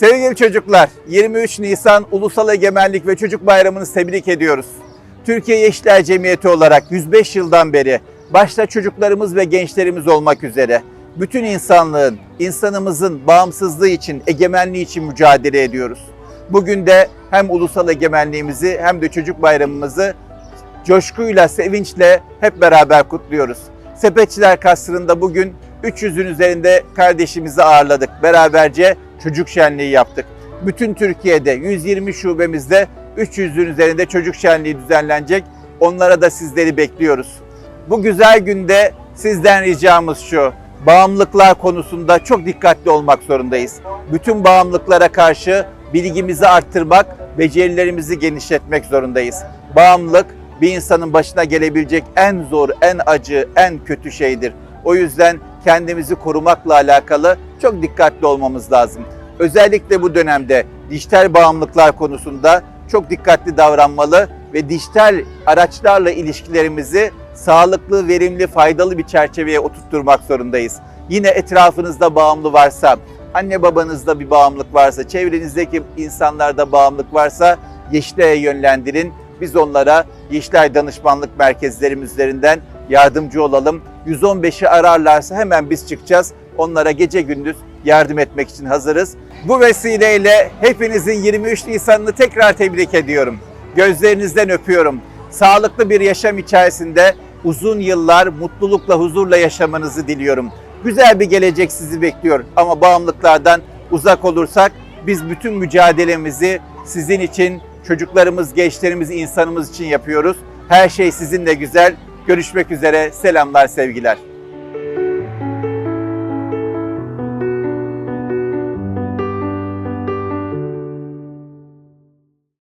Sevgili çocuklar, 23 Nisan Ulusal Egemenlik ve Çocuk Bayramı'nı tebrik ediyoruz. Türkiye Yeşiller Cemiyeti olarak 105 yıldan beri başta çocuklarımız ve gençlerimiz olmak üzere bütün insanlığın, insanımızın bağımsızlığı için, egemenliği için mücadele ediyoruz. Bugün de hem ulusal egemenliğimizi hem de çocuk bayramımızı coşkuyla, sevinçle hep beraber kutluyoruz. Sepetçiler Kasrı'nda bugün 300'ün üzerinde kardeşimizi ağırladık. Beraberce çocuk şenliği yaptık. Bütün Türkiye'de 120 şubemizde 300'ün üzerinde çocuk şenliği düzenlenecek. Onlara da sizleri bekliyoruz. Bu güzel günde sizden ricamız şu. Bağımlılıklar konusunda çok dikkatli olmak zorundayız. Bütün bağımlılıklara karşı bilgimizi arttırmak, becerilerimizi genişletmek zorundayız. Bağımlılık bir insanın başına gelebilecek en zor, en acı, en kötü şeydir. O yüzden kendimizi korumakla alakalı çok dikkatli olmamız lazım. Özellikle bu dönemde dijital bağımlılıklar konusunda çok dikkatli davranmalı ve dijital araçlarla ilişkilerimizi sağlıklı, verimli, faydalı bir çerçeveye oturtturmak zorundayız. Yine etrafınızda bağımlı varsa, anne babanızda bir bağımlılık varsa, çevrenizdeki insanlarda bağımlılık varsa Yeşilay'a yönlendirin. Biz onlara Yeşilay Danışmanlık Merkezlerimiz üzerinden yardımcı olalım. 115'i ararlarsa hemen biz çıkacağız. Onlara gece gündüz yardım etmek için hazırız. Bu vesileyle hepinizin 23 Nisan'ını tekrar tebrik ediyorum. Gözlerinizden öpüyorum. Sağlıklı bir yaşam içerisinde uzun yıllar mutlulukla, huzurla yaşamanızı diliyorum. Güzel bir gelecek sizi bekliyor ama bağımlılıklardan uzak olursak biz bütün mücadelemizi sizin için, çocuklarımız, gençlerimiz, insanımız için yapıyoruz. Her şey sizinle güzel. Görüşmek üzere. Selamlar, sevgiler.